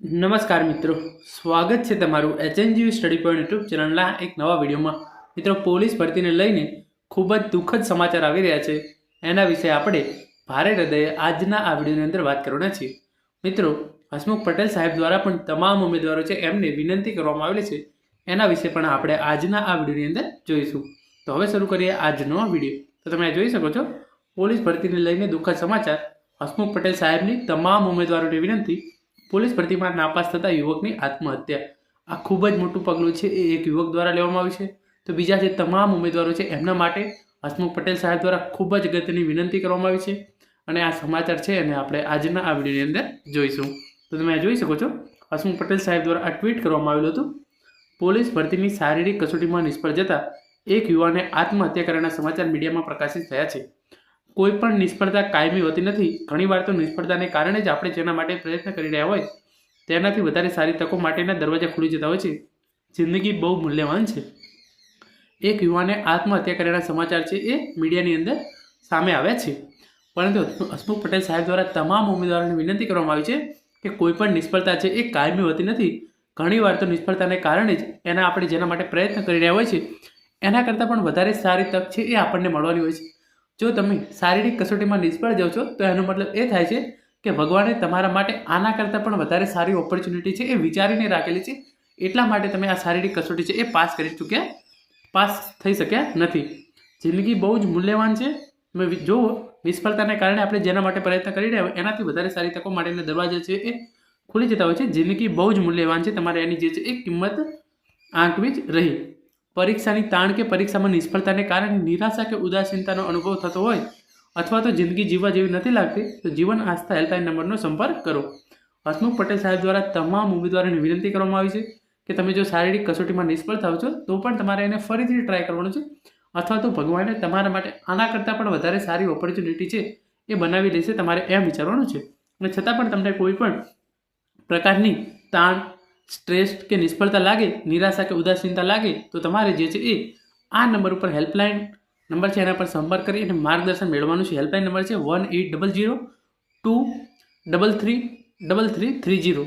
નમસ્કાર મિત્રો. સ્વાગત છે તમારું એચએનજીયુ સ્ટડી પોઈન્ટ યુટ્યુબ ચેનલના એક નવા વિડીયોમાં. મિત્રો, પોલીસ ભરતીને લઈને ખૂબ જ દુઃખદ સમાચાર આવી રહ્યા છે. એના વિશે આપણે ભારે હૃદયે આજના આ વિડીયોની અંદર વાત કરવાના છીએ. મિત્રો, હસમુખ પટેલ સાહેબ દ્વારા પણ તમામ ઉમેદવારો છે એમને વિનંતી કરવામાં આવેલી છે. એના વિશે પણ આપણે આજના આ વિડીયોની અંદર જોઈશું. તો હવે શરૂ કરીએ આજનો વીડિયો. તો તમે જોઈ શકો છો, પોલીસ ભરતીને લઈને દુઃખદ સમાચાર. હસમુખ પટેલ સાહેબની તમામ ઉમેદવારોની વિનંતી. પોલીસ ભરતીમાં નાપાસ થતા યુવકની આત્મહત્યા. આ ખૂબ જ મોટું પગલું છે. એ એક યુવક દ્વારા લેવામાં આવ્યું છે. તો બીજા જે તમામ ઉમેદવારો છે, એમના માટે હસમુખ પટેલ સાહેબ દ્વારા ખૂબ જ અગત્યની વિનંતી કરવામાં આવી છે. અને આ સમાચાર છે અને આપણે આજના આ વિડીયોની અંદર જોઈશું. તો તમે જોઈ શકો છો. હસમુખ પટેલ સાહેબ દ્વારા આ ટ્વીટ કરવામાં આવેલું હતું. પોલીસ ભરતીની શારીરિક કસોટીમાં નિષ્ફળ જતા એક યુવાને આત્મહત્યા કરવાના સમાચાર મીડિયામાં પ્રકાશિત થયા છે. કોઈ પણ નિષ્ફળતા કાયમી હોતી નથી. ઘણીવાર તો નિષ્ફળતાને કારણે જ આપણે જેના માટે પ્રયત્ન કરી રહ્યા હોય, તેનાથી વધારે સારી તકો માટેના દરવાજા ખુલી જતા હોય છે. જિંદગી બહુ મૂલ્યવાન છે. એક યુવાને આત્મહત્યા કરેલા સમાચાર છે એ મીડિયાની અંદર સામે આવ્યા છે. પરંતુ હસમુખ પટેલ સાહેબ દ્વારા તમામ ઉમેદવારોને વિનંતી કરવામાં આવી છે કે કોઈ પણ નિષ્ફળતા છે એ કાયમી હોતી નથી. ઘણીવાર તો નિષ્ફળતાને કારણે જ એના આપણે જેના માટે પ્રયત્ન કરી રહ્યા હોય છે, એના કરતાં પણ વધારે સારી તક છે એ આપણને મળવાની હોય છે. જો તમે શારીરિક કસોટીમાં નિષ્ફળ જાઓ છો, તો એનો મતલબ એ થાય છે કે ભગવાને તમારા માટે આના કરતાં પણ વધારે સારી ઓપોર્ચ્યુનિટી છે એ વિચારીને રાખેલી છે. એટલા માટે તમે આ શારીરિક કસોટી છે એ પાસ કરી ચૂક્યા, પાસ થઈ શક્યા નથી. જિંદગી બહુ જ મૂલ્યવાન છે. તમે જુઓ નિષ્ફળતાને કારણે આપણે જેના માટે પ્રયત્ન કરી રહ્યા હોય, એનાથી વધારે સારી તકો માટેના દરવાજા છે એ ખુલી જતા હોય છે. જિંદગી બહુ જ મૂલ્યવાન છે. તમારે એની જે છે એ કિંમત આંકવી જ રહી. પરીક્ષાની તાણ કે પરીક્ષામાં નિષ્ફળતાને કારણે નિરાશા કે ઉદાસીનતાનો અનુભવ થતો હોય અથવા તો જિંદગી જીવવા જેવી નથી લાગતી, તો જીવન આસ્થા હેલ્પલાઇન નંબરનો સંપર્ક કરો. હસમુખ પટેલ સાહેબ દ્વારા તમામ ઉમેદવારોને વિનંતી કરવામાં આવી છે કે તમે જો શારીરિક કસોટીમાં નિષ્ફળ થાવ છો, તો પણ તમારે એને ફરીથી ટ્રાય કરવાનું છે અથવા તો ભગવાને તમારા માટે આના કરતાં પણ વધારે સારી ઓપોર્ચ્યુનિટી છે એ બનાવી દેશે તમારે એમ વિચારવાનું છે. અને છતાં પણ તમને કોઈ પણ પ્રકારની તાણ સ્ટ્રેસ કે નિષ્ફળતા લાગે, નિરાશા કે ઉદાસીનતા લાગે, તો તમારે જે છે એ આ નંબર ઉપર હેલ્પલાઇન નંબર છે એના પર સંપર્ક કરી અને માર્ગદર્શન મેળવવાનું છે. હેલ્પલાઇન નંબર છે one eight double zero two double three double three three zero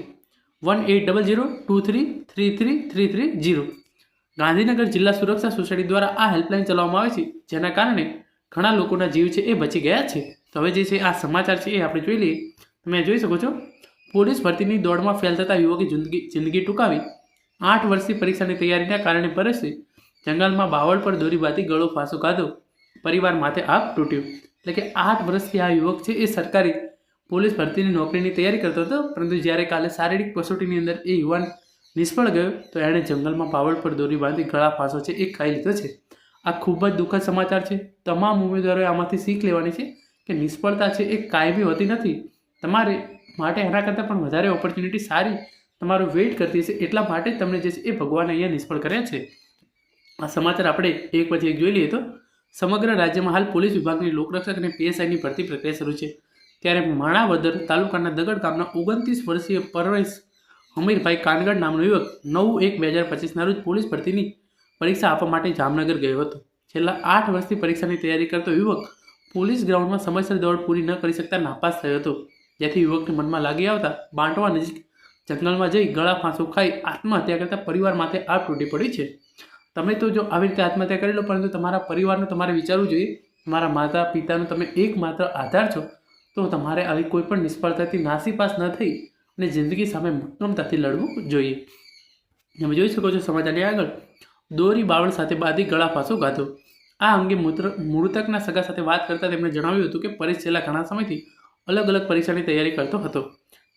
one eight double zero two three three three three three zero Gandhinagar જિલ્લા સુરક્ષા સોસાયટી દ્વારા આ હેલ્પલાઇન ચલાવવામાં આવે છે, જેના કારણે ઘણા લોકોના જીવ છે એ બચી ગયા છે. તો હવે જે છે આ સમાચાર છે એ આપણે જોઈ લઈએ. તમે જોઈ શકો છો. પોલીસ ભરતીની દોડમાં ફેલ થતા યુવકે જિંદગી જિંદગી ટૂંકાવી આઠ વર્ષની પરીક્ષાની તૈયારીના કારણે પરસે જંગલમાં બાવળ પર દોરી બાંધી ગળો ફાંસો કાઢો પરિવાર માથે આગ તૂટ્યો. એટલે કે આઠ વર્ષથી આ યુવક છે એ સરકારી પોલીસ ભરતીની નોકરીની તૈયારી કરતો હતો, પરંતુ જ્યારે કાલે શારીરિક કસોટીની અંદર એ યુવાન નિષ્ફળ ગયો, તો એણે જંગલમાં બાવળ પર દોરી બાંધી ગળા ફાંસો છે એ ખાઈ લીધો છે. આ ખૂબ જ દુઃખદ સમાચાર છે. તમામ ઉમેદવારોએ આમાંથી શીખ લેવાની છે કે નિષ્ફળતા છે એ કાયમી હોતી નથી. તમારે માટે એના કરતાં પણ વધારે ઓપોર્ચ્યુનિટી સારી તમારો વેઇટ કરતી છે એટલા માટે તમને જે છે એ ભગવાને અહીંયા નિષ્ફળ કર્યા છે. આ સમાચાર આપણે એક પછી એક જોઈ લઈએ તો, સમગ્ર રાજ્યમાં હાલ પોલીસ વિભાગની લોકરક્ષક અને પીએસઆઈની ભરતી પ્રક્રિયા શરૂ છે. ત્યારે માણાવદર તાલુકાના દગડ ગામના ઓગણત્રીસ વર્ષીય પરવેશ હમીરભાઈ કાનગડ નામનો યુવક નવ એક બે હજાર પચીસના રોજ પોલીસ ભરતીની પરીક્ષા આપવા માટે જામનગર ગયો હતો. છેલ્લા આઠ વર્ષથી પરીક્ષાની તૈયારી કરતો યુવક પોલીસ ગ્રાઉન્ડમાં સમયસર દોડ પૂરી ન કરી શકતા નાપાસ થયો હતો. જેથી યુવકને મનમાં લાગી આવતા બાંટવા નજીક જંગલમાં જઈ ગળા ફાંસો ખાઈ આત્મહત્યા કરતા પરિવાર માથે આ તૂટી પડી છે. તમે તો જો આવી રીતે આત્મહત્યા કરી લો, પરંતુ તમારા પરિવારનું તમારે વિચારવું જોઈએ. તમારા માતા પિતાનો તમે એકમાત્ર આધાર છો, તો તમારે આવી કોઈ પણ નિષ્ફળતાથી નાસીપાસ ન થઈ અને જિંદગી સામે મક્કમતાથી લડવું જોઈએ. તમે જોઈ શકો છો સમાચારની આગળ દોરી બાવળ સાથે બાંધી ગળા ફાંસો ગાતો આ અંગે મૂત્ર, મૃતકના સગા સાથે વાત કરતાં તેમણે જણાવ્યું હતું કે પરેશ છેલ્લા ઘણા સમયથી અલગ અલગ પરીક્ષાની તૈયારી કરતો હતો.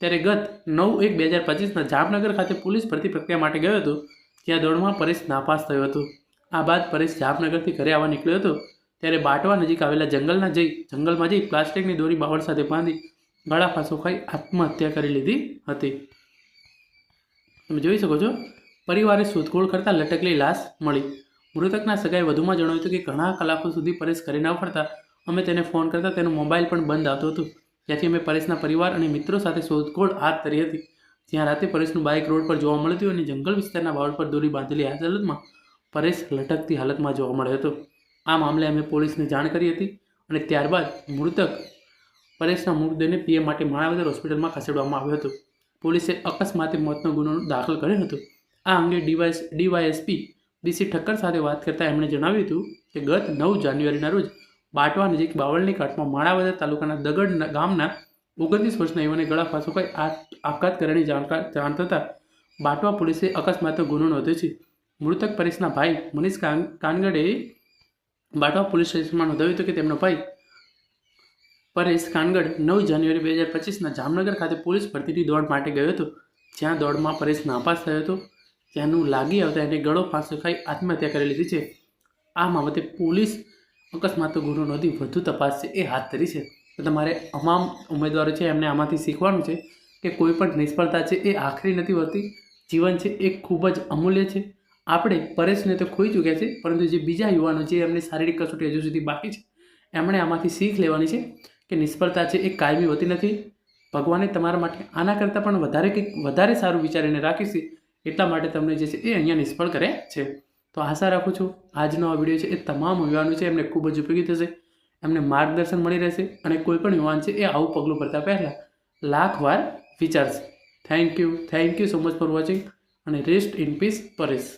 ત્યારે ગત નવ એક બે હજાર પચીસના જામનગર ખાતે પોલીસ ભરતી પ્રક્રિયા માટે ગયો હતો ત્યાં દોડમાં પરેશ નાપાસ થયો હતો. આ બાદ પરેશ જામનગરથી ઘરે આવવા નીકળ્યો હતો. ત્યારે બાટવા નજીક આવેલા જંગલના જઈ, જંગલમાં જઈ પ્લાસ્ટિકની દોરી બાવળ સાથે બાંધી ગળા ફાંસો ખાઈ આત્મહત્યા કરી લીધી હતી. તમે જોઈ શકો છો, પરિવારે શોધખોળ કરતાં લટકલી લાશ મળી. મૃતકના સગાએ વધુમાં જણાવ્યું હતું કે ઘણા કલાકો સુધી પરેશ ઘરે ન ફરતા. અમે તેને ફોન કરતા તેનો મોબાઈલ પણ બંધ આવતો હતો. જ્યાંથી અમે પરેશના પરિવાર અને મિત્રો સાથે શોધખોળ હાથ ધરી હતી. જ્યાં રાતે પરેશનું બાઇક રોડ પર જોવા મળ્યું હતું અને જંગલ વિસ્તારના બાવળ પર દોરી બાંધેલી હાલતમાં પરેશ લટકતી હાલતમાં જોવા મળ્યો હતો. આ મામલે અમે પોલીસને જાણ કરી હતી અને ત્યારબાદ મૃતક પરેશના મૃતદેહને પીએમ માટે માણાવદર હોસ્પિટલમાં ખસેડવામાં આવ્યો હતો. પોલીસે અકસ્માતે મોતનો ગુનો દાખલ કર્યો હતો. આ અંગે ડીવાયસ, ડીવાયએસપી બીસી ઠક્કર સાથે વાત કરતાં એમણે જણાવ્યું હતું કે ગત નવ જાન્યુઆરીના રોજ બાટવા નજીક બાવળની કાંઠમાં માણાવદર તાલુકાના દગડ ગામના ઓગણત્રીસ વર્ષના યુવાને ગળા ફાંસો આ આપઘાત કર્યાની જાણકાર જાણ થતાં બાટવા પોલીસે અકસ્માતનો ગુનો નોંધ્યો છે. મૃતક પરેશના ભાઈ મનીષ કાન કાનગડે બાટવા પોલીસ સ્ટેશનમાં નોંધાવ્યું હતું કે તેમનો ભાઈ પરેશ કાનગડ નવ જાન્યુઆરી બે હજાર પચીસના જામનગર ખાતે પોલીસ ભરતીની દોડ માટે ગયો હતો, જ્યાં દોડમાં પરેશ નાપાસ થયો હતો. ત્યાંનું લાગી આવતા એને ગળો ફાંસો ખાઈ આત્મહત્યા કરી લીધી છે. આ બાબતે પોલીસ અકસ્માતનો ગુનો નોંધી વધુ તપાસ છે એ હાથ ધરી છે. તો તમારે તમામ ઉમેદવારો છે એમને આમાંથી શીખવાનું છે કે કોઈ પણ નિષ્ફળતા છે એ આખરી નથી હોતી જીવન છે એ ખૂબ જ અમૂલ્ય છે. આપણે પરેશને તો ખોઈ ચૂક્યા છે, પરંતુ જે બીજા યુવાનો છે એમની શારીરિક કસોટી હજુ સુધી બાકી છે. એમણે આમાંથી શીખ લેવાની છે કે નિષ્ફળતા છે એ કાયમી હોતી નથી. ભગવાને તમારા માટે આના કરતાં પણ વધારે કંઈક વધારે સારું વિચારીને રાખી છે. એટલા માટે તમને જે છે એ અહીંયા નિષ્ફળ કરે છે. તો આશા રાખું છું, આજનો આ વીડિયો છે એ તમામ યુવાનો છે એમને ખૂબ જ ઉપયોગી થશે, એમને માર્ગદર્શન મળી રહેશે અને કોઈ પણ યુવાન છે એ આવું પગલું ભરતા પહેલાં લાખ વાર વિચારશે. Thank you thank you so much for watching અને રેસ્ટ ઇન પીસ પરેશ